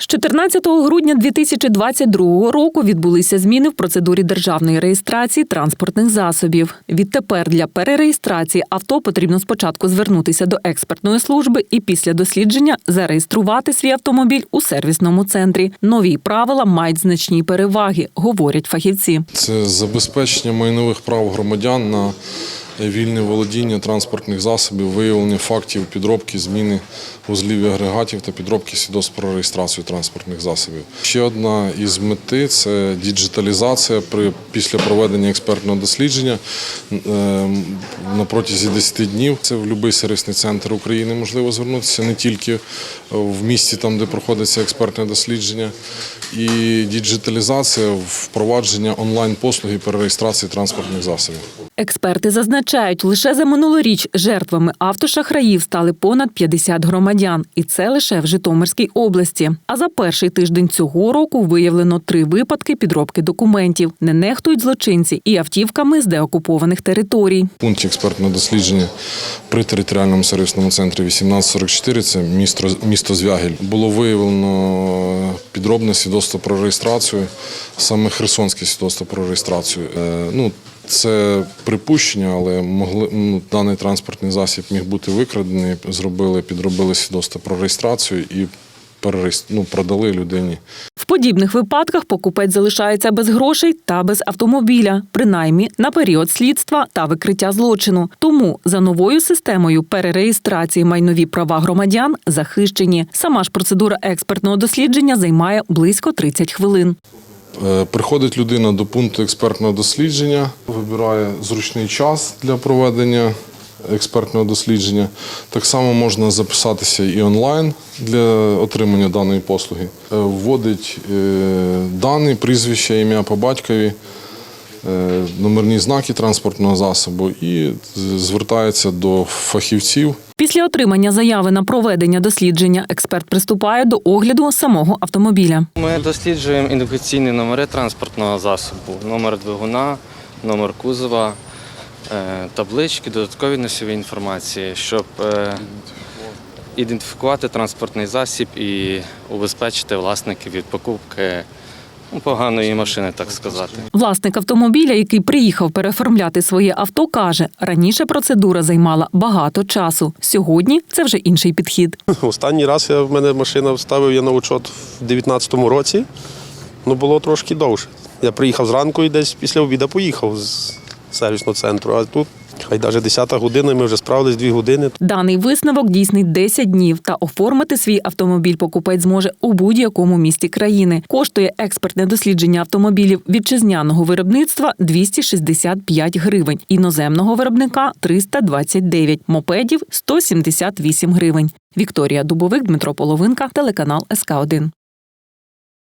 З 14 грудня 2022 року відбулися зміни в процедурі державної реєстрації транспортних засобів. Відтепер для перереєстрації авто потрібно спочатку звернутися до експертної служби і після дослідження зареєструвати свій автомобіль у сервісному центрі. Нові правила мають значні переваги, говорять фахівці. Це забезпечення майнових прав громадян на вільне володіння транспортних засобів, виявлення фактів підробки, зміни вузлів і агрегатів та підробки свідоцтв про реєстрацію транспортних засобів. Ще одна із мети це діджиталізація при після проведення експертного дослідження е, на протязі 10 днів. Це в будь-який сервісний центр України можливо звернутися не тільки в місті, там де проходиться експертне дослідження, і діджиталізація впровадження онлайн послуги перереєстрації транспортних засобів. Експерти зазначають, лише за минулоріч жертвами автошахраїв стали понад 50 громадян, і це лише в Житомирській області. А за перший тиждень цього року виявлено три випадки підробки документів. Не нехтують злочинці і автівками з деокупованих територій. В пункті експертного дослідження при територіальному сервісному центрі 1844, це місто, місто Звягіль, було виявлено підробне свідоцтво про реєстрацію, саме Херсонське свідоцтво про реєстрацію. Е, Ну, це припущення, але могли ну, даний транспортний засіб міг бути викрадений. Зробили, підробили свідоцтво про реєстрацію і перереєс- ну, продали людині. В подібних випадках покупець залишається без грошей та без автомобіля, принаймні на період слідства та викриття злочину. Тому за новою системою перереєстрації майнові права громадян захищені. Сама ж процедура експертного дослідження займає близько 30 хвилин. Е, Приходить людина до пункту експертного дослідження, вибирає зручний час для проведення експертного дослідження. Так само можна записатися і онлайн для отримання даної послуги. Е, Вводить е, дані, прізвище, ім'я по батькові, е, номерні знаки транспортного засобу і звертається до фахівців Після отримання заяви на проведення дослідження експерт приступає до огляду самого автомобіля. Ми досліджуємо ідентифікаційні номери транспортного засобу, номер двигуна, номер кузова, е, таблички, додаткові носові інформації, щоб е, ідентифікувати транспортний засіб і убезпечити власників від покупки ну, поганої машини, так сказати. Власник автомобіля, який приїхав переоформляти своє авто, каже, раніше процедура займала багато часу. Сьогодні це вже інший підхід. Останній раз я, в мене машина ставив я на учет в 2019 році. Ну було трошки довше. Я приїхав зранку і десь після обіду поїхав з сервісного центру. А тут хай навіть 10 година, ми вже справились 2 години. Даний висновок дійсний 10 днів, та оформити свій автомобіль покупець зможе у будь-якому місті країни. Коштує експертне дослідження автомобілів вітчизняного виробництва 265 гривень, іноземного виробника 329, мопедів 178 гривень. Вікторія Дубовик, Дмитро Половинка, телеканал СК 1